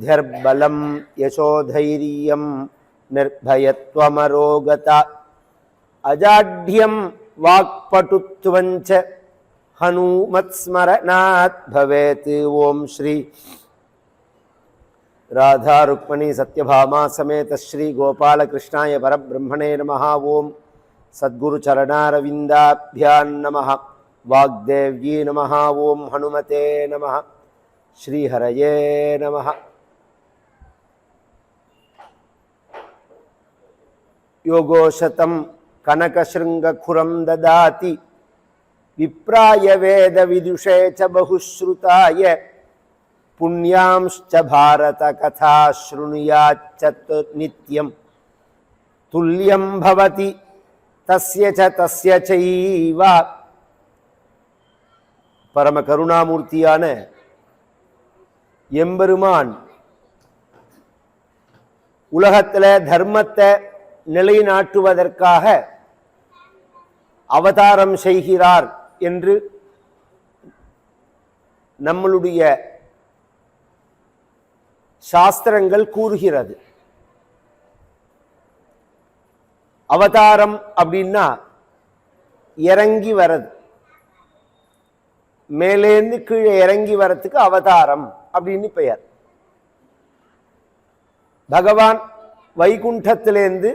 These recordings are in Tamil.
बुद्धिर्बलं यशोधैर्यं निर्भयत्वमरोगता। अजाढ्यं वाक्पटुत्वञ्च हनूमत्स्मरणात् भवेत्। ॐ श्री राधा रुक्मणी सत्यभामा समेत श्री गोपालकृष्णाय परब्रह्मणे नमः। ॐ सद्गुरुचरणारविन्दाभ्यां नमः। वाग्देव्यै नमः। ॐ हनुमते नमः। श्रीहरये नमः योगोशतं कनकशृङ्गखुरं ददाति विप्राय वेदविदुषे च बहुश्रुताय पुण्यांश्च भारतकथा शृणुयाच्च तु- नित्यं तुल्यं भवति तस्य च तस्य चैव பரம கருணாமூர்த்தியான எம்பெருமான் உலகத்துல தர்மத்தை நிலைநாட்டுவதற்காக அவதாரம் செய்கிறார் என்று நம்மளுடைய சாஸ்திரங்கள் கூறுகிறது. அவதாரம் அப்படின்னா இறங்கி வரது மேலேந்து கீழே இறங்கி வரத்துக்கு அவதாரம் அப்படின்னு பெயர். பகவான் வைகுண்டத்திலேருந்து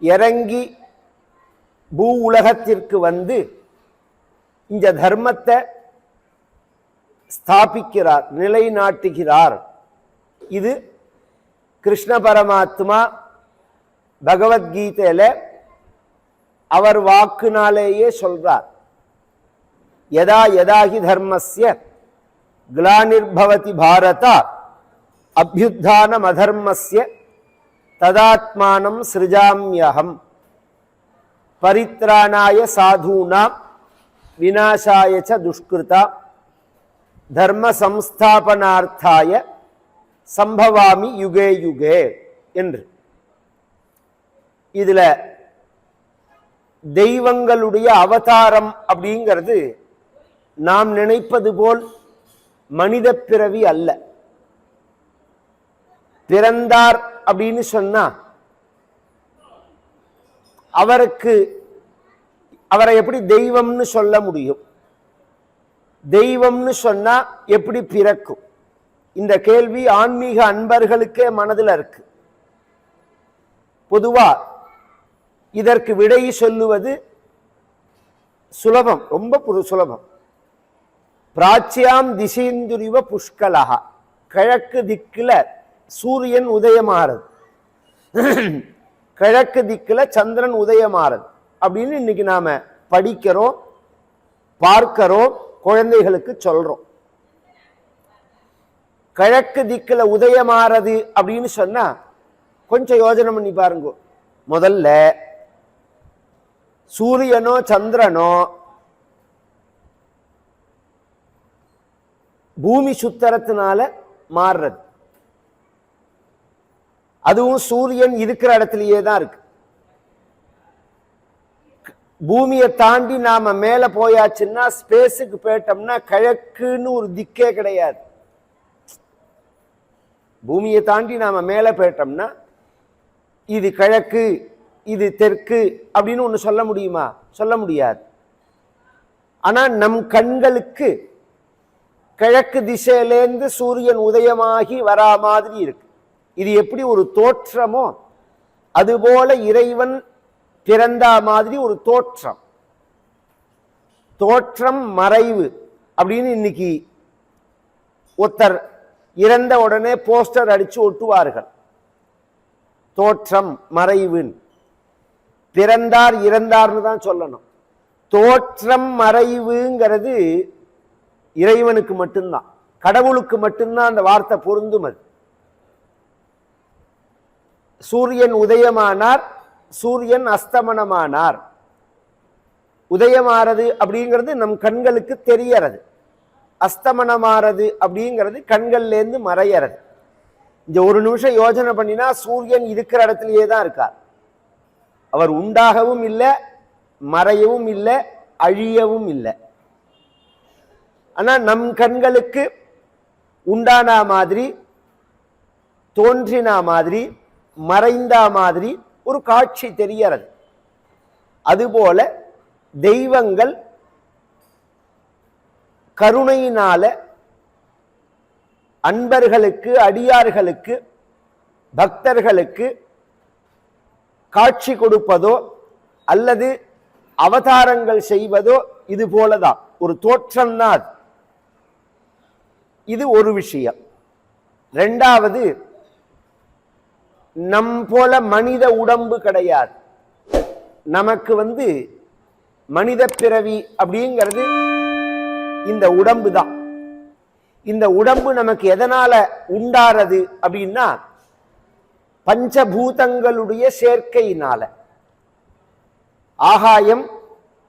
இறங்கி பூ உலகத்திற்கு வந்து இந்த தர்மத்தை ஸ்தாபிக்கிறார் நிலைநாட்டுகிறார். இது கிருஷ்ண பரமாத்மா பகவத்கீதையில் அவர் வாக்குனாலேயே சொல்றார். யதா எதாகி தர்மஸ்ய கிளானிர்பவதி பாரத அபியுத்தானம் அதர்மஸ்ய ததாத்மானம் சிருஜாமியகம். பரித்ராணாய சாதூனாம் விநாசாய ச துஷ்கிருதா தர்ம சம்ஸ்தாபனார்த்தாய சம்பவாமி யுகே யுகே என்று. இதில் தெய்வங்களுடைய அவதாரம் அப்படிங்கிறது நாம் நினைப்பது போல் மனித பிறவி அல்ல. பிறந்தார் அப்படின்னு சொன்னா அவருக்கு அவரை எப்படி தெய்வம்னு சொல்ல முடியும்? தெய்வம்னு சொன்னா எப்படி பிறக்கும்? இந்த கேள்வி ஆன்மீக அன்பர்களுக்கே மனதில் இருக்கு. பொதுவா இதற்கு விடை சொல்லுவது சுலபம் ரொம்ப சுலபம். பிராச்சியாம் திசைந்துரிவ புஷ்கலகா கிழக்கு திக்கில் சூரியன் உதயமாறது. கிழக்கு திக்கில் சந்திரன் உதயமாறது. அப்படின்னு இன்னைக்கு நாம் படிக்கிறோம் பார்க்கிறோம் குழந்தைகளுக்கு சொல்கிறோம் கிழக்கு திக்கில் உதயமாறது அப்படின்னு சொன்னால் கொஞ்சம் யோஜனை பண்ணி பாருங்க. முதல்ல சூரியனோ சந்திரனோ பூமி சுத்தரத்தினால மாறுறது. அதுவும் சூரியன் இருக்கிற இடத்துலயே தான் இருக்கு. பூமியை தாண்டி நாம மேல போயாச்சுன்னா ஸ்பேஸுக்கு போயிட்டோம்னா கிழக்குன்னு ஒரு திக்கே கிடையாது. பூமியை தாண்டி நாம மேல போயிட்டோம்னா இது கிழக்கு இது தெற்கு அப்படின்னு ஒன்று சொல்ல முடியுமா? சொல்ல முடியாது. ஆனால் நம் கண்களுக்கு கிழக்கு திசையிலேருந்து சூரியன் உதயமாகி வரா மாதிரி இருக்கு. இது எப்படி ஒரு தோற்றமோ அதுபோல இறைவன் பிறந்தா மாதிரி ஒரு தோற்றம். தோற்றம் மறைவு அப்படின்னு இன்னைக்கு ஒருத்தர் இறந்த உடனே போஸ்டர் அடிச்சு ஒட்டுவார்கள். தோற்றம் மறைவுன்னு. பிறந்தார் இறந்தார்னு தான் சொல்லணும். தோற்றம் மறைவுங்கிறது இறைவனுக்கு மட்டும்தான். கடவுளுக்கு மட்டும்தான் அந்த வார்த்தை பொருந்தும் அது. சூரியன் உதயமானார் சூரியன் அஸ்தமனமானார். உதயமாறது அப்படிங்கிறது நம் கண்களுக்கு தெரியறது. அஸ்தமனமாறது அப்படிங்கிறது கண்கள்லேருந்து மறையறது. இந்த ஒரு நிமிஷம் யோசனை பண்ணினா சூரியன் இருக்கிற இடத்துலயே தான் இருக்கார். அவர் உண்டாகவும் இல்லை மறையவும் இல்லை அழியவும் இல்லை. ஆனால் நம் கண்களுக்கு உண்டானா மாதிரி தோன்றினா மாதிரி மறைந்தா மாதிரி ஒரு காட்சி தெரியறது அதுபோல தெய்வங்கள் கருணையினால அன்பர்களுக்கு அடியார்களுக்கு பக்தர்களுக்கு காட்சி கொடுப்பதோ அல்லது அவதாரங்கள் செய்வதோ இது போலதான். ஒரு தோற்றம்தான் இது ஒரு விஷயம். ரெண்டாவது நம் போல மனித உடம்பு கிடையாது. நமக்கு வந்து மனித பிறவி அப்படிங்கிறது இந்த உடம்பு தான். இந்த உடம்பு நமக்கு எதனால உண்டாறது அப்படின்னா பஞ்சபூதங்களுடைய சேர்க்கையினால. ஆகாயம்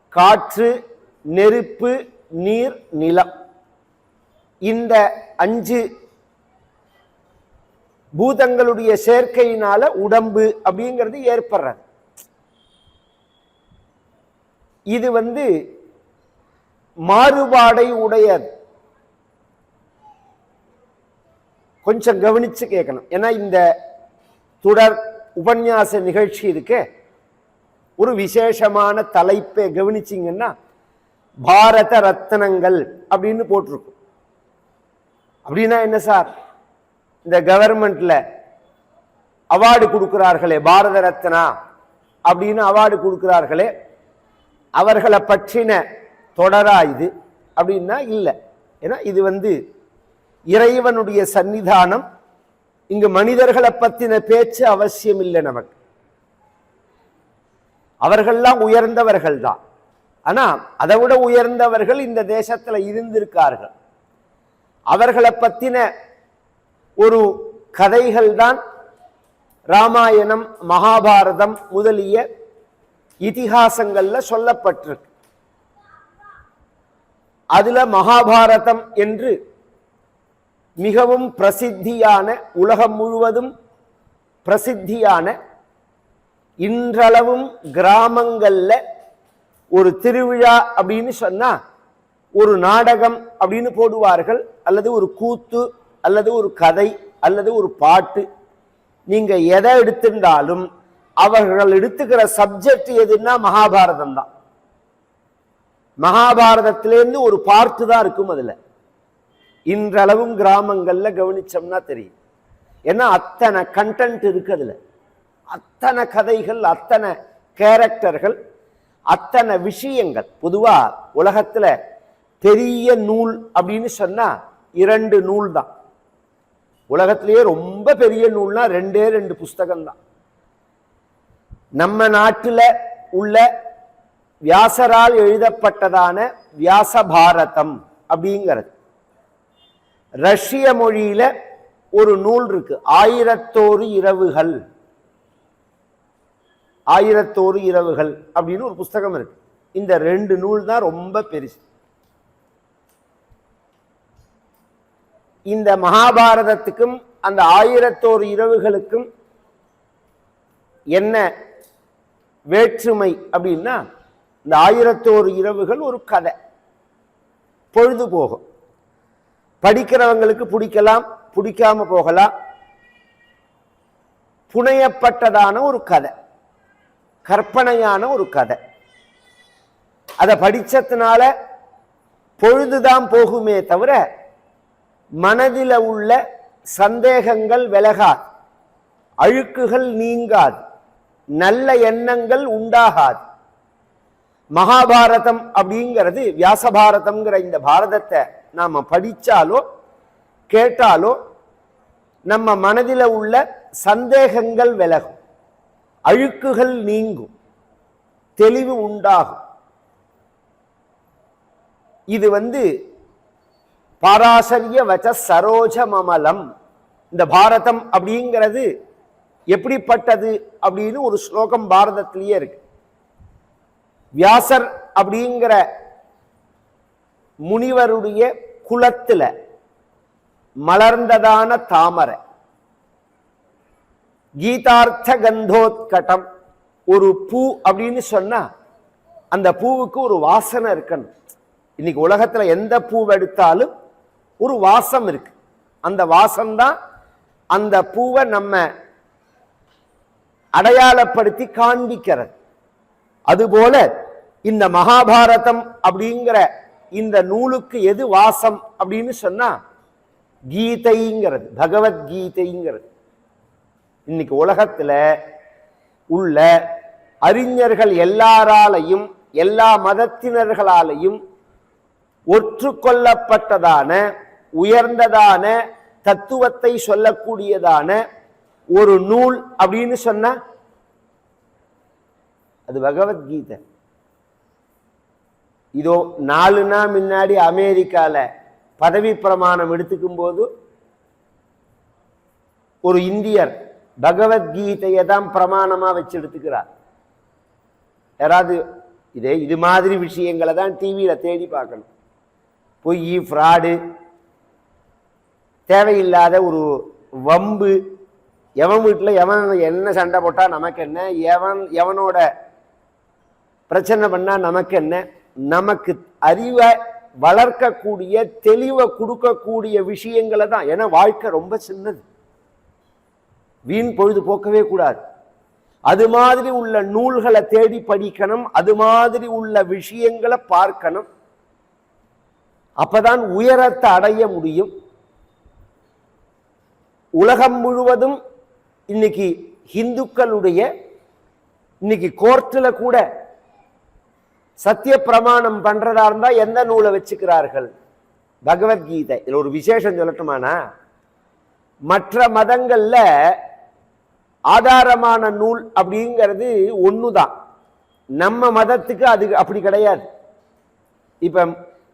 காற்று நெருப்பு நீர் நிலம். இந்த அஞ்சு பூதங்களுடைய சேர்க்கையினால உடம்பு அப்படிங்கிறது ஏற்படுறது. இது வந்து மாறுபாடை உடையது. கொஞ்சம் கவனிச்சு கேட்கணும். ஏன்னா இந்த தொடர் உபன்யாச நிகழ்ச்சி இருக்கு ஒரு விசேஷமான தலைப்பை கவனிச்சிங்கன்னா பாரத ரத்னங்கள் அப்படின்னு போட்டிருக்கும். அப்படின்னா என்ன சார்? இந்த கவர்மெண்ட்ல அவார்டு கொடுக்கிறார்களே பாரத ரத்னா அப்படின்னு அவார்டு கொடுக்கிறார்களே அவர்களை பற்றின தொடரா இது அப்படின்னா இல்லை. ஏன்னா இது வந்து இறைவனுடைய சன்னிதானம். இங்கு மனிதர்களை பத்தின பேச்சு அவசியம் இல்லை நமக்கு. அவர்கள்லாம் உயர்ந்தவர்கள் தான். ஆனா அதை விட உயர்ந்தவர்கள் இந்த தேசத்துல இருந்திருக்கார்கள். அவர்களை பத்தின ஒரு கதைகள் தான் ராமாயணம் மகாபாரதம் முதலிய இதிகாசங்களில் சொல்லப்பட்டிருக்கு. அதில் மகாபாரதம் என்று மிகவும் பிரசித்தியான உலகம் முழுவதும் பிரசித்தியான இன்றளவும் கிராமங்களில் ஒரு திருவிழா அப்படின்னு சொன்னால் ஒரு நாடகம் அப்படின்னு போடுவார்கள் அல்லது ஒரு கூத்து அல்லது ஒரு கதை அல்லது ஒரு பாட்டு. நீங்க எதை எடுத்திருந்தாலும் அவர்கள் எடுத்துக்கிற சப்ஜெக்ட் எதுன்னா மகாபாரதம் தான். மகாபாரதத்திலேருந்து ஒரு பார்ட்டு தான் இருக்கும் அதுல. இன்றளவும் கிராமங்கள்ல கவனிச்சோம்னா தெரியும். ஏன்னா அத்தனை கண்டென்ட் இருக்கு அதுல. அத்தனை கதைகள் அத்தனை கேரக்டர்கள் அத்தனை விஷயங்கள். பொதுவா உலகத்துல பெரிய நூல் அப்படின்னு சொன்னா இரண்டு நூல் தான். உலகத்திலேயே ரொம்ப பெரிய நூல்னா ரெண்டே ரெண்டு புஸ்தகம் தான் நம்ம நாட்டில் உள்ள வியாசரால் எழுதப்பட்டதான வியாச பாரதம் அப்படிங்கிறது. ரஷ்ய மொழியில ஒரு நூல் இருக்கு ஆயிரத்தோரு இரவுகள். ஆயிரத்தோரு இரவுகள் அப்படின்னு ஒரு புஸ்தகம் இருக்கு. இந்த ரெண்டு நூல் தான் ரொம்ப பெருசு. இந்த மகாபாரதத்துக்கும் அந்த ஆயிரத்தோரு இரவுகளுக்கும் என்ன வேற்றுமை அப்படின்னா இந்த ஆயிரத்தோரு இரவுகள் ஒரு கதை. பொழுது போகும் படிக்கிறவங்களுக்கு பிடிக்கலாம் பிடிக்காம போகலாம். புனையப்பட்டதான ஒரு கதை. கற்பனையான ஒரு கதை. அதை படித்ததுனால பொழுதுதான் போகுமே தவிர மனதில் உள்ள சந்தேகங்கள் விலகாது. அழுக்குகள் நீங்காது. நல்ல எண்ணங்கள் உண்டாகாது. மகாபாரதம் அப்படிங்கிறது வியாசபாரதம்ங்கிற இந்த பாரதத்தை நாம் படித்தாலோ கேட்டாலோ நம்ம மனதில் உள்ள சந்தேகங்கள் விலகும். அழுக்குகள் நீங்கும். தெளிவு உண்டாகும். இது வந்து பாராசரிய வச்ச சரோஜ மமலம் இந்த பாரதம் அப்படிங்கிறது எப்படிப்பட்டது அப்படின்னு ஒரு ஸ்லோகம் பாரதத்திலேயே இருக்கு. வியாசர் அப்படிங்கிற முனிவருடைய குலத்துல மலர்ந்ததான தாமரை. கீதார்த்த கந்தோத்கட்டம் ஒரு பூ அப்படின்னு சொன்னா அந்த பூவுக்கு ஒரு வாசனை இருக்கணும். இன்னைக்கு உலகத்துல எந்த பூ எடுத்தாலும் ஒரு வாசம் இருக்கு. அந்த வாசம்தான் அந்த பூவை நம்ம அடையாளப்படுத்தி காண்பிக்கிறது. அதுபோல இந்த மகாபாரதம் அப்படிங்கிற இந்த நூலுக்கு எது வாசம் அப்படின்னு சொன்னா கீதைங்கிறது பகவத்கீதைங்கிறது. இன்னைக்கு உலகத்துல உள்ள அறிஞர்கள் எல்லாராலையும் எல்லா மதத்தினர்களாலையும் ஒற்றுக்கொள்ளப்பட்டதான உயர்ந்ததான தத்துவத்தை சொல்லக்கூடியதான ஒரு நூல் அப்படின்னு சொன்ன அது பகவத்கீதை. இதோ நாலு நாள் முன்னாடி அமெரிக்கால பதவி பிரமாணம் எடுத்துக்கும் போது ஒரு இந்தியர் பகவத்கீதையை தான் பிரமாணமா வச்சு எடுத்துக்கிறார். யாராவது இதே இது மாதிரி விஷயங்களை தான் டிவியில தேடி பார்க்கணும். பொய் ஃப்ராடு தேவையில்லாத ஒரு வம்பு. எவன் வீட்டில் எவன் என்ன சண்டை போட்டா நமக்கு என்ன? எவன் எவனோட பிரச்சனை பண்ணா நமக்கு என்ன? நமக்கு அறிவை வளர்க்கக்கூடிய தெளிவை கொடுக்கக்கூடிய விஷயங்களை தான். ஏன்னா வாழ்க்கை ரொம்ப சின்னது. வீண் பொழுது போக்கவே கூடாது. அது மாதிரி உள்ள நூல்களை தேடி படிக்கணும். அது மாதிரி உள்ள விஷயங்களை பார்க்கணும். அப்பதான் உயரத்தை அடைய முடியும். உலகம் முழுவதும் இன்னைக்கு ஹிந்துக்களுடைய இன்னைக்கு கோர்ட்டில் கூட சத்திய பிரமாணம் பண்ணுறதா இருந்தால் எந்த நூலை வச்சுக்கிறார்கள்? பகவத்கீதை. இதில் ஒரு விசேஷம் சொல்லட்டுமானா மற்ற மதங்களில் ஆதாரமான நூல் அப்படிங்கிறது ஒன்று தான் நம்ம மதத்துக்கு அது அப்படி கிடையாது. இப்போ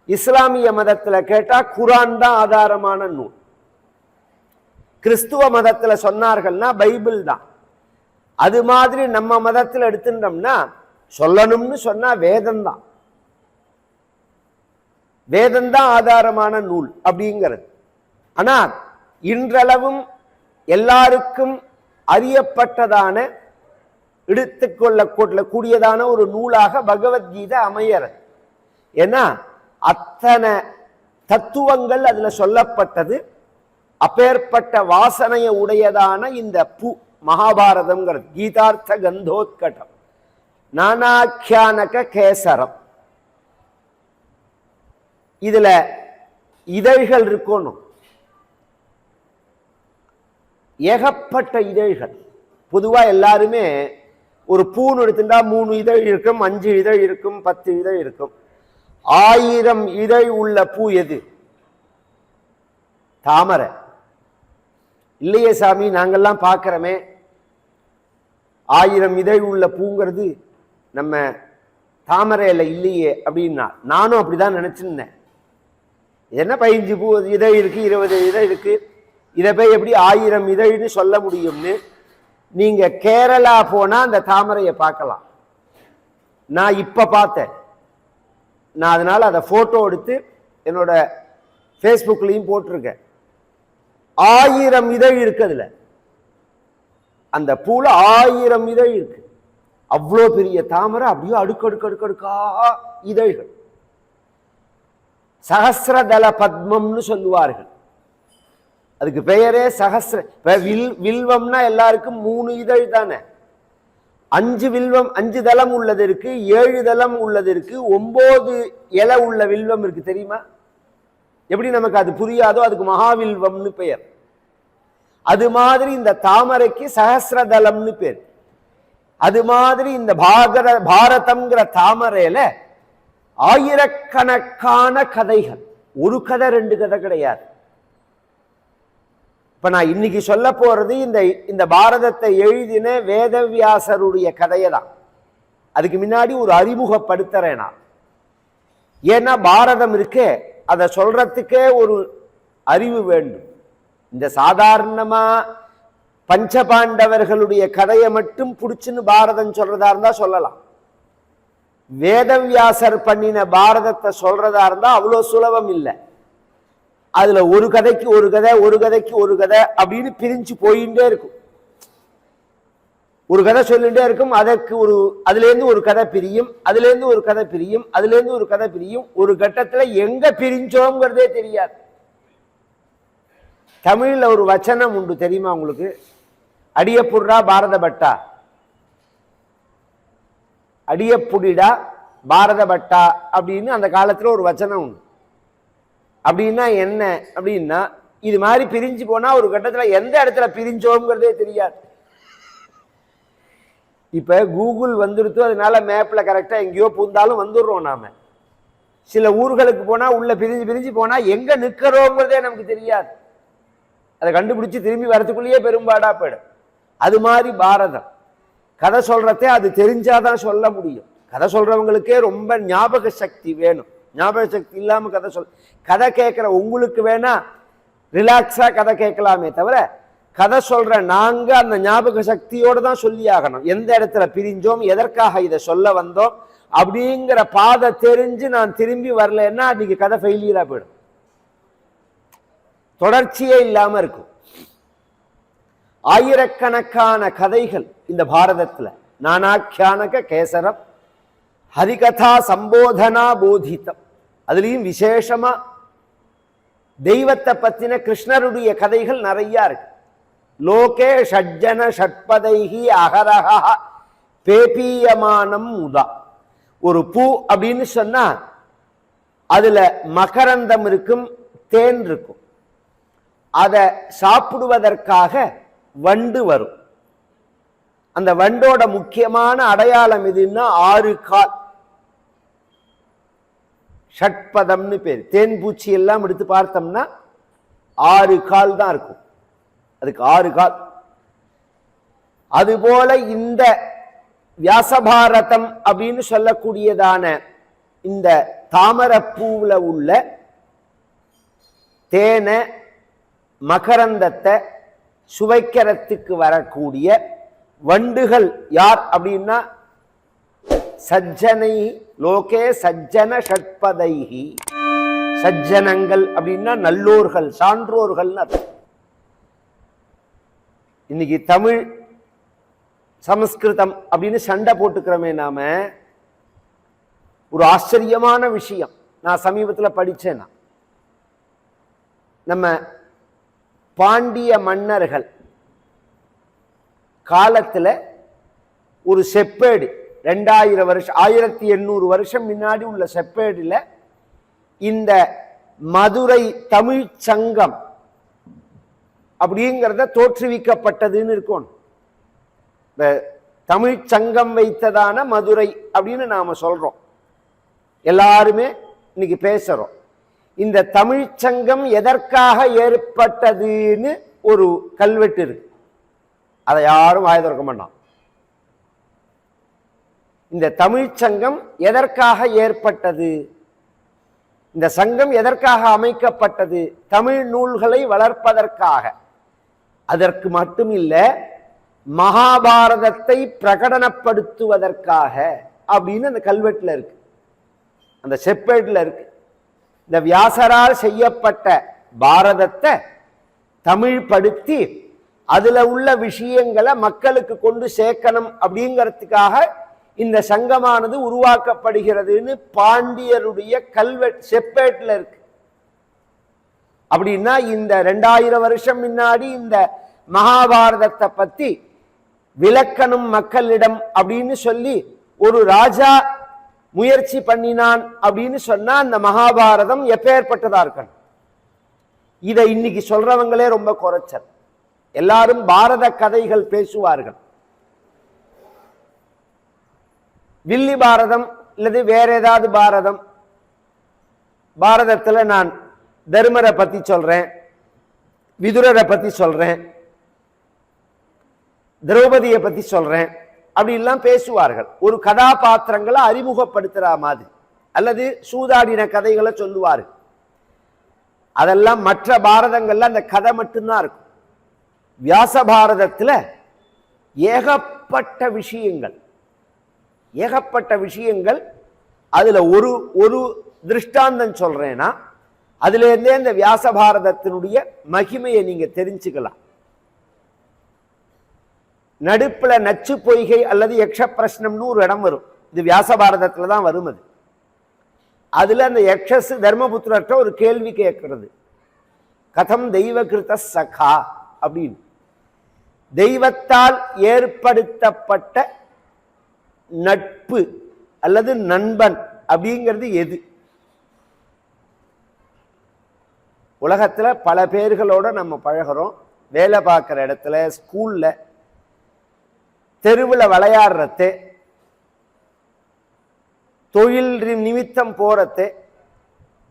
இஸ்லாமிய மதத்தில் கேட்டால் குரான் தான் ஆதாரமான நூல். கிறிஸ்துவ மதத்துல சொன்னார்கள்னா பைபிள் தான். அது மாதிரி நம்ம மதத்தில் எடுத்துட்டோம்னா சொல்லணும்னு சொன்னா வேதம் தான். வேதம் தான் ஆதாரமான நூல் அப்படிங்கிறது. ஆனா இன்றளவும் எல்லாருக்கும் அறியப்பட்டதான எடுத்துக்கொள்ள கூடியதான ஒரு நூலாக பகவத்கீதை அமையறது. ஏன்னா அத்தனை தத்துவங்கள் அதுல சொல்லப்பட்டது. அப்பேற்பட்ட வாசனைய உடையதான இந்த பூ மகாபாரதம்ங்கிறது கீதார்த்த கந்தோத்கட்டம். நானாக்கியானக கேசரம். இதுல இதழ்கள் இருக்கணும். ஏகப்பட்ட இதழ்கள். பொதுவா எல்லாருமே ஒரு பூன்னு எடுத்துட்டா மூணு இதழ் இருக்கும் அஞ்சு இதழ் இருக்கும் பத்து இதழ் இருக்கும். ஆயிரம் இதழ் உள்ள பூ எது? தாமரை. இல்லையே சாமி நாங்கெல்லாம் பார்க்குறோமே. ஆயிரம் இதழ் உள்ள பூங்கிறது நம்ம தாமரையில் இல்லையே அப்படின்னா நானும் அப்படிதான் நினச்சிருந்தேன். என்ன பதினஞ்சு பூ இதழ் இருக்குது இருபது இதழ் இருக்குது இதை போய் எப்படி ஆயிரம் இதழ்னு சொல்ல முடியும்னு நீங்கள் கேரளா போனால் அந்த தாமரையை பார்க்கலாம். நான் இப்போ பார்த்தேன். நான் அதனால் அதை ஃபோட்டோ எடுத்து என்னோட ஃபேஸ்புக்லேயும் போட்டிருக்கேன். ஆயிரம் இதழ் இருக்கு அதுல. அந்த பூல ஆயிரம் இதழ் இருக்கு. அவ்வளோ பெரிய தாமரை அப்படியே அடுக்கடுக்கடுக்கடுக்கா இதழ்கள் சகசிரதல பத்மம்னு சொல்லுவார்கள். அதுக்கு பெயரே சகசிர இப்போ வில் வில்வம்னா எல்லாருக்கும் மூணு இதழ் தானே. அஞ்சு வில்வம் அஞ்சு தளம் உள்ளது இருக்கு ஏழு தளம் உள்ளது இருக்கு ஒன்பது இலை உள்ள வில்வம் இருக்கு தெரியுமா? எப்படி நமக்கு அது புரியாதோ அதுக்கு மகாவில்வம்னு பெயர். அது மாதிரி இந்த தாமரைக்கு சகசிரதலம்னு பேர். அது மாதிரி இந்த பாகர பாரதம்ங்கிற தாமரையில ஆயிரக்கணக்கான கதைகள். ஒரு கதை ரெண்டு கதை கிடையாது. இப்ப நான் இன்னைக்கு சொல்ல போறது இந்த இந்த பாரதத்தை எழுதின வேதவியாசருடைய கதையை தான். அதுக்கு முன்னாடி ஒரு அறிமுகப்படுத்துறேன் நான். ஏன்னா பாரதம் இருக்கே அதை சொல்கிறதுக்கே ஒரு அறிவு வேண்டும். இந்த சாதாரணமாக பஞ்சபாண்டவர்களுடைய கதையை மட்டும் பிடிச்சின்னு பாரதம் சொல்கிறதா இருந்தால் சொல்லலாம். வேதவியாசர் பண்ணின பாரதத்தை சொல்கிறதா இருந்தால் அவ்வளோ சுலபம் இல்லை. அதில் ஒரு கதைக்கு ஒரு கதை ஒரு கதைக்கு ஒரு கதை அப்படின்னு பிரிஞ்சு போயிட்டே இருக்கும். ஒரு கதை சொல்லிகிட்டே இருக்கும். அதற்கு ஒரு அதுல இருந்து ஒரு கதை பிரியும். அதுல இருந்து ஒரு கதை பிரியும். அதுல இருந்து ஒரு கதை பிரியும். ஒரு கட்டத்துல எங்க பிரிஞ்சோங்கிறதே தெரியாது. தமிழ்ல ஒரு வச்சனம் உண்டு தெரியுமா உங்களுக்கு? அடியப்புடுறா பாரத பட்டா அடியப்புடிடா பாரத பட்டா அப்படின்னு அந்த காலத்துல ஒரு வச்சனம் உண்டு. அப்படின்னா என்ன? அப்படின்னா இது மாதிரி பிரிஞ்சு போனால் ஒரு கட்டத்துல எந்த இடத்துல பிரிஞ்சோங்கிறதே தெரியாது. இப்போ கூகுள் வந்துடுத்து அதனால மேப்பில் கரெக்டாக எங்கேயோ பூந்தாலும் வந்துடுறோம் நாம. சில ஊர்களுக்கு போனால் உள்ளே பிரிஞ்சு பிரிஞ்சு போனால் எங்கே நிற்கிறோங்கிறதே நமக்கு தெரியாது. அதை கண்டுபிடிச்சி திரும்பி வரதுக்குள்ளேயே பெரும்பாடா போயிடும். அது மாதிரி பாரதம். கதை சொல்கிறதே அது தெரிஞ்சாதான் சொல்ல முடியும். கதை சொல்கிறவங்களுக்கே ரொம்ப ஞாபக சக்தி வேணும். ஞாபக சக்தி இல்லாமல் கதை சொல் கதை கேட்குற உங்களுக்கு வேணா ரிலாக்ஸாக கதை கேட்கலாமே தவிர கதை சொல்ற நாங்க அந்த ஞாபக சக்தியோடு தான் சொல்லி ஆகணும் எந்த இடத்துல பிரிஞ்சோம் எதற்காக இதை சொல்ல வந்தோம் அப்படிங்கிற பாதை தெரிஞ்சு நான் திரும்பி வரலன்னா அன்னைக்கு கதை ஃபெயிலியரா போயிடும். தொடர்ச்சியே இல்லாம இருக்கும். ஆயிரக்கணக்கான கதைகள் இந்த பாரதத்துல. நானாக்கியானக கேசரம் ஹரிகதா சம்போதனா போதித்தம். அதுலயும் விசேஷமா தெய்வத்தை பத்தின கிருஷ்ணருடைய கதைகள் நிறைய இருக்கு. லோகே ஷட்ஜன ஷட்பதைகி அகரகா பேபீயமானம் முதா ஒரு பூ அப்படின்னு சொன்னா அதுல மகரந்தம் இருக்கும் தேன் இருக்கும். அதை சாப்பிடுவதற்காக வண்டு வரும். அந்த வண்டோட முக்கியமான அடையாளம் எதுன்னா ஆறு கால். ஷட்பதம்னு பேர். தேன் பூச்சி எல்லாம் எடுத்து பார்த்தோம்னா ஆறு கால் தான் இருக்கும். அதுக்கு ஆறு கால். அதுபோல இந்த வியாசபாரதம் அப்படின்னு சொல்லக்கூடியதான இந்த தாமரப்பூவில் உள்ள தேனை மகரந்தத்தை சுவைக்கிறத்துக்கு வரக்கூடிய வண்டுகள் யார் அப்படின்னா சஜ்ஜனை லோகே சஜ்ஜன ஷட்பதைகி சஜ்ஜனங்கள் அப்படின்னா நல்லோர்கள் சான்றோர்கள்னு அர்த்தம். இன்னைக்கு தமிழ் சமஸ்கிருதம் அப்படின்னு சண்டை போட்டுக்கிறோமே நாம ஒரு ஆச்சரியமான விஷயம் நான் சமீபத்தில் படிச்சேன் நான். நம்ம பாண்டிய மன்னர்கள் காலத்தில் ஒரு செப்பேடு ரெண்டாயிரம் வருஷம் ஆயிரத்தி எண்ணூறு வருஷம் முன்னாடி உள்ள செப்பேடில் இந்த மதுரை தமிழ் சங்கம் அப்படிங்கிறத தோற்றுவிக்கப்பட்டதுன்னு இருக்கும். இந்த தமிழ் சங்கம் வைத்ததான மதுரை அப்படின்னு நாம சொல்றோம். எல்லாருமே இன்னைக்கு பேசுறோம். இந்த தமிழ் சங்கம் எதற்காக ஏற்பட்டதுன்னு ஒரு கல்வெட்டு இருக்கு. அதை யாரும் வாய திறக்க மாட்டான். இந்த தமிழ் சங்கம் எதற்காக ஏற்பட்டது? இந்த சங்கம் எதற்காக அமைக்கப்பட்டது? தமிழ் நூல்களை வளர்ப்பதற்காக. அதற்கு மட்டும் இல்லை மகாபாரதத்தை பிரகடனப்படுத்துவதற்காக அப்படின்னு அந்த கல்வெட்டில் இருக்கு. அந்த செப்பேட்டில் இருக்கு. இந்த வியாசரால் செய்யப்பட்ட பாரதத்தை தமிழ் படுத்தி அதில் உள்ள விஷயங்களை மக்களுக்கு கொண்டு சேர்க்கணும் அப்படிங்கிறதுக்காக இந்த சங்கமானது உருவாக்கப்படுகிறதுன்னு பாண்டியருடைய கல்வெட் செப்பேட்டில் இருக்கு. அப்படின்னா இந்த ரெண்டாயிரம் வருஷம் முன்னாடி இந்த மகாபாரதத்தை பத்தி விளக்கணும் மக்களிடம் அப்படின்னு சொல்லி ஒரு ராஜா முயற்சி பண்ணினான் அப்படின்னு சொன்னா அந்த மகாபாரதம் எப்பேற்பட்டதா இருக்கணும்? இதை இன்னைக்கு சொல்றவங்களே ரொம்ப குறைச்சல். எல்லாரும் பாரத கதைகள் பேசுவார்கள். வில்லி பாரதம் அல்லது வேற ஏதாவது பாரதம். பாரதத்துல நான் தர்மரை பற்றி சொல்கிறேன் விதுரரை பற்றி சொல்கிறேன் திரௌபதியை பற்றி சொல்கிறேன் அப்படின்லாம் பேசுவார்கள். ஒரு கதாபாத்திரங்களை அறிமுகப்படுத்துகிற மாதிரி அல்லது சூதாடின கதைகளை சொல்லுவார்கள். அதெல்லாம் மற்ற பாரதங்களில் அந்த கதை மட்டும்தான் இருக்கும். வியாச பாரதத்தில் ஏகப்பட்ட விஷயங்கள் ஏகப்பட்ட விஷயங்கள். அதில் ஒரு ஒரு திருஷ்டாந்தம் சொல்கிறேன்னா அதுலேருந்தே இந்த வியாச பாரதத்தினுடைய மகிமையை நீங்கள் தெரிஞ்சுக்கலாம். நடுப்பில் நச்சு பொய்கை அல்லது யக்ஷ பிரஷ்னம்னு ஒரு இடம் வரும். இது வியாசபாரதத்தில் தான் வரும் அது. அதில் அந்த யக்ஷஸ் தர்மபுத்திரர்கிட்ட ஒரு கேள்வி கேட்கறது. கதம் தெய்வகிருத சகா அப்படின்னு. தெய்வத்தால் ஏற்படுத்தப்பட்ட நட்பு அல்லது நண்பன் அப்படிங்கிறது எது? உலகத்தில் பல பேர்களோட நம்ம பழகுறோம். வேலை பார்க்குற இடத்துல ஸ்கூலில் தெருவில் விளையாடுறது தொழில் நிமித்தம் போகிறது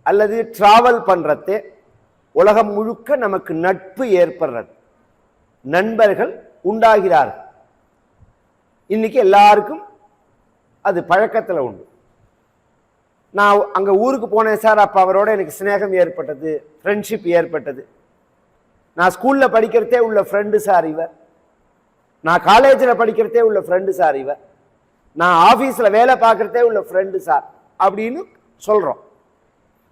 அல்லது ட்ராவல் பண்ணுறது உலகம் முழுக்க நமக்கு நட்பு ஏற்படுறது. நண்பர்கள் உண்டாகிறார்கள். இன்னைக்கு எல்லாருக்கும் அது பழக்கத்தில் உண்டு. நான் அங்கே ஊருக்கு போனேன் சார் அப்போ அவரோட எனக்கு சிநேகம் ஏற்பட்டது ஃப்ரெண்ட்ஷிப் ஏற்பட்டது. நான் ஸ்கூலில் படிக்கிறதே உள்ள ஃப்ரெண்டு சார் இவர். நான் காலேஜில் படிக்கிறதே உள்ள ஃப்ரெண்டு சார் இவர். நான் ஆஃபீஸில் வேலை பார்க்குறதே உள்ள ஃப்ரெண்டு சார் அப்படின்னு சொல்கிறோம்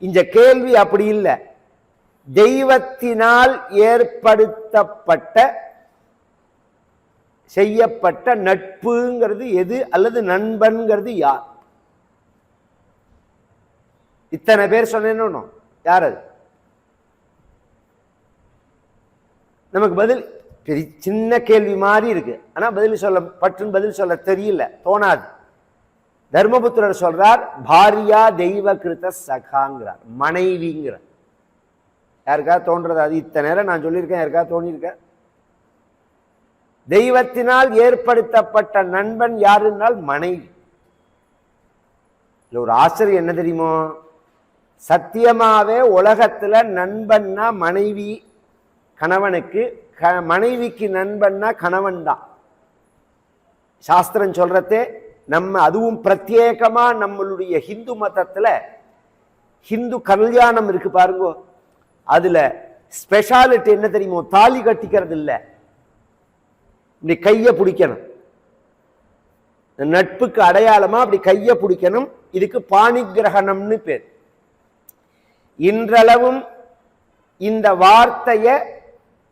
இந்த கேள்வி அப்படி இல்லை. தெய்வத்தினால் ஏற்படுத்தப்பட்ட செய்யப்பட்ட நட்புங்கிறது எது அல்லது நண்பன்கிறது யார்? இத்தனை பேர் சொன்னேன்னு யார் அது நமக்கு பதில் பெரிய சின்ன கேள்வி மாதிரி இருக்கு. ஆனா பதில் சொல்ல பற்றுன்னு பதில் சொல்ல தெரியல தோணாது. தர்மபுத்திரர் சொல்றார் பாரியா தெய்வ கிருத்த சகாங்கிறார் மனைவிங்கிறார் யாருக்கா தோன்றது? அது இத்தனை நேரம் நான் சொல்லியிருக்கேன் யாருக்கா தோணியிருக்கேன் தெய்வத்தினால் ஏற்படுத்தப்பட்ட நண்பன் யாருன்னால் மனைவி. ஒரு ஆசிரியர் என்ன தெரியுமோ? சத்தியமாகவே உலகத்தில் நண்பன்னா மனைவி கணவனுக்கு க மனைவிக்கு நண்பன்னா கணவன் தான் சாஸ்திரம் சொல்கிறதே நம்ம அதுவும் பிரத்யேகமாக நம்மளுடைய ஹிந்து மதத்தில் ஹிந்து கல்யாணம் இருக்கு பாருங்க. அதில் ஸ்பெஷாலிட்டி என்ன தெரியுமோ தாலி கட்டிக்கிறது இல்லை இப்படி கையை பிடிக்கணும். நட்புக்கு அடையாளமாக அப்படி கையை பிடிக்கணும். இதுக்கு பாணிகிரகணம்னு பேர். இன்றளவும் இந்த வார்த்தைய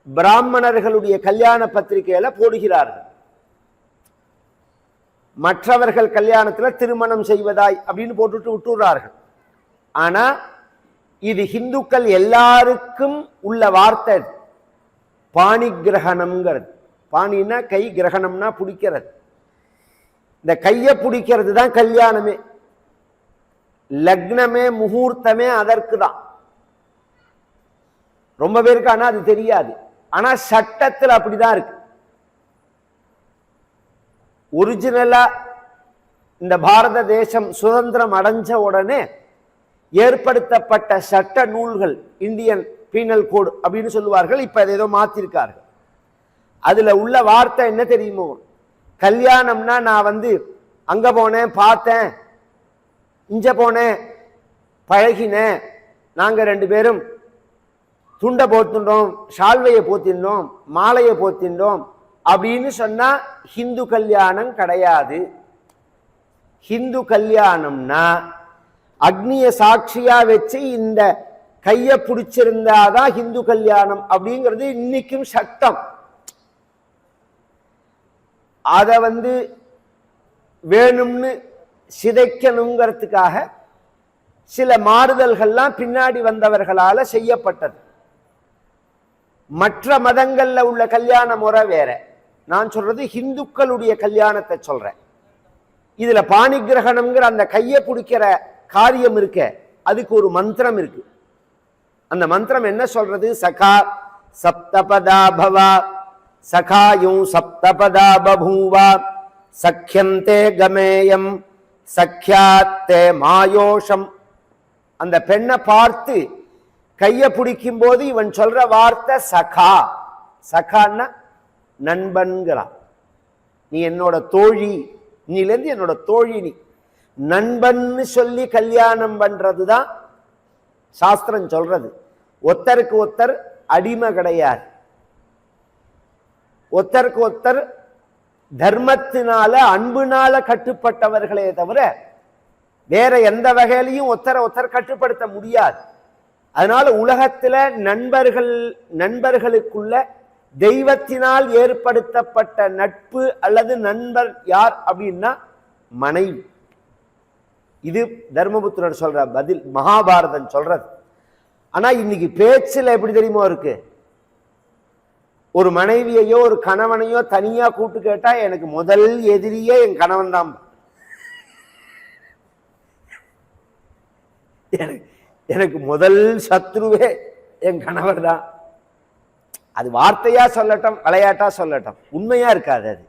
பிராமணர்களுடைய கல்யாண பத்திரிகையில போடுகிறார்கள். மற்றவர்கள் கல்யாணத்தில் திருமணம் செய்வதாய் அப்படின்னு போட்டுட்டு விட்டுறார்கள். ஆனா இது இந்துக்கள் எல்லாருக்கும் உள்ள வார்த்தை பாணி கிரகணம்ங்கிறது. பாணின்னா கை கிரகணம்னா பிடிக்கிறது. இந்த கையை பிடிக்கிறது தான் கல்யாணமே. லக்னமே முகூர்த்தமே அதற்கு தான் ரொம்ப பேருக்கு ஆனால் அது தெரியாது. ஆனால் சட்டத்தில் அப்படிதான் இருக்கு. ஒரிஜினலா இந்த பாரத தேசம் சுதந்திரம் அடைஞ்ச உடனே ஏற்படுத்தப்பட்ட சட்ட நூல்கள் இந்தியன் பீனல் கோடு அப்படின்னு சொல்லுவார்கள். இப்போ அதை ஏதோ மாற்றிருக்கார்கள் அதில் உள்ள வார்த்தை என்ன தெரியுமோ? கல்யாணம்னா நான் வந்து அங்கே போனேன் பார்த்தேன். இஞ்ச போனேன் பழகினேன் நாங்க ரெண்டு பேரும் துண்டை போத்துட்டோம் ஷால்வையை போத்தின்றோம் மாலையை போத்தின்றோம் அப்படின்னு சொன்னா ஹிந்து கல்யாணம் கிடையாது. ஹிந்து கல்யாணம்னா அக்னியை சாட்சியாக வச்சு இந்த கையை பிடிச்சிருந்தாதான் ஹிந்து கல்யாணம் அப்படிங்கிறது இன்னைக்கும் சட்டம். அதை வந்து வேணும்னு சிதைக்கணுங்கிறதுக்காக சில மாறுதல்கள்லாம் பின்னாடி வந்தவர்களால செய்யப்பட்டது. மற்ற மதங்கள்ல உள்ள கல்யாண முறை வேற. நான் சொல்றது ஹிந்துக்களுடைய கல்யாணத்தை சொல்றேன். இதுல பாணிகிரகணம்ங்கிற அந்த கையை பிடிக்கிற காரியம் இருக்க. அதுக்கு ஒரு மந்திரம் இருக்கு. அந்த மந்திரம் என்ன சொல்றது? சகா சப்தபதா பவா சகாயும் சப்தபதா பபூவா சக்கியந்தே கமேயம் சக்கியாத்தே மாயோஷம். அந்த பெண்ணை பார்த்து கையை பிடிக்கும் போது இவன் சொல்ற வார்த்தை சகா. சகான்னா நண்பன்கிறான். நீ என்னோட தோழி நீலேருந்து என்னோட தோழி நீ. நண்பன்னு சொல்லி கல்யாணம் பண்றது தான் சாஸ்திரம் சொல்றது. ஒத்தருக்கு ஒத்தர் அடிமை கிடையாது. ஒத்தருக்கு ஒத்தர் தர்மத்தினால அன்புனால கட்டுப்பட்டவர்களே தவிர வேற எந்த வகையிலையும் ஒத்தரை ஒத்தர் கட்டுப்படுத்த முடியாது. அதனால உலகத்துல நண்பர்கள் நண்பர்களுக்குள்ள தெய்வத்தினால் ஏற்படுத்தப்பட்ட நட்பு அல்லது நண்பர் யார் அப்படின்னா மனைவி. இது தர்மபுத்திரர் சொல்ற பதில் மகாபாரதம் சொல்றது. ஆனா இன்னைக்கு பேச்சுல எப்படி தெரியுமா இருக்கு? ஒரு மனைவியையோ ஒரு கணவனையோ தனியா கூட்டு கேட்டா எனக்கு முதல் எதிரியே என் கணவன் தான் எனக்கு எனக்கு முதல் சத்ருவே என் கணவர் தான் அது வார்த்தையா சொல்லட்டும் விளையாட்டா சொல்லட்டும். உண்மையா இருக்காது அது.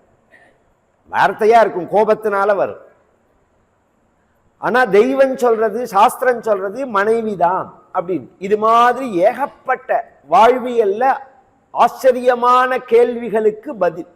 வார்த்தையா இருக்கும் கோபத்தினால வரும். ஆனா தெய்வம் சொல்றது சாஸ்திரம் சொல்றது மனைவிதான் அப்படின்னு. இது மாதிரி ஏகப்பட்ட வாழ்வியல்ல ஆச்சரியமான கேள்விகளுக்கு பதில்.